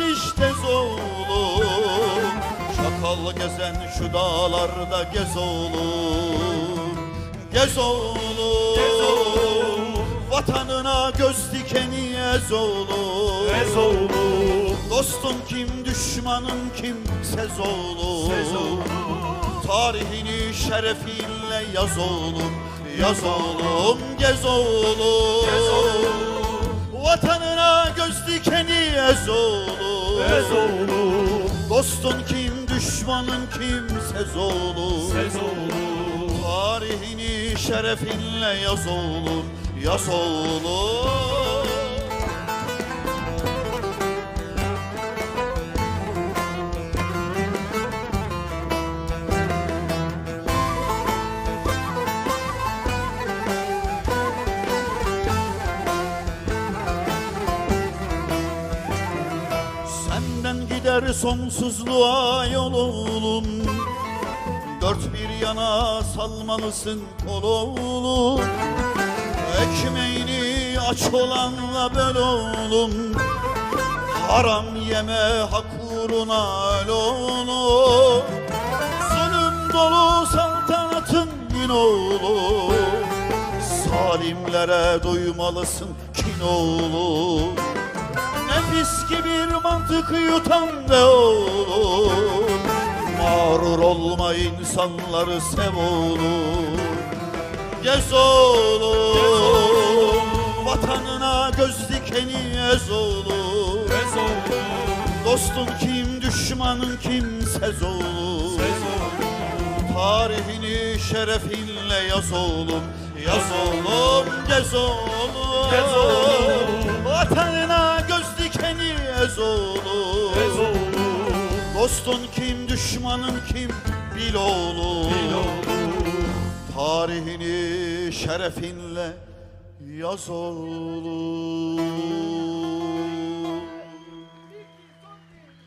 yetiş tez oğlum Çakal gezen şu dağlarda gez oğlum. Gez oğlum, Gez oğlum. Vatanına göz dikeni ez oğlum. Ez oğlum, Dostun kim düşmanın kim sez oğlum. Sez oğlum. Tarihini şerefinle yaz oğlum. Yaz oğlum gez oğlum. Ez oğlum. Vatanına göz dikeni Dostun kim düşmanın kim sez oğlum Sez oğlum. Tarihini şerefinle yaz oğlum Yaz oğlum gider sonsuzluğa yol oğlum. Dört bir yana salmalısın kol oğlum. Ekmeğini aç olanla böl oğlum. Haram yeme hak uğruna öl oğlum Zulüm dolu saltanatın gün oğlum Salimlere duymalısın kin oğlum Nefis gibi mantık yutan be oğlum Mağrur olma insanları sev oğlum. Gez oğlum Vatanına göz dikeni ez oğlum. Dostun kim düşmanın kim sez oğlum. Ez oğlum, Tarihini şerefinle yaz oğlum. Yaz oğlum gez oğlum. Gez oğlum. Oğlum, Dostun kim düşmanın kim? Bil oğlum Bil oğlum. Tarihini şerefinle yaz oğlum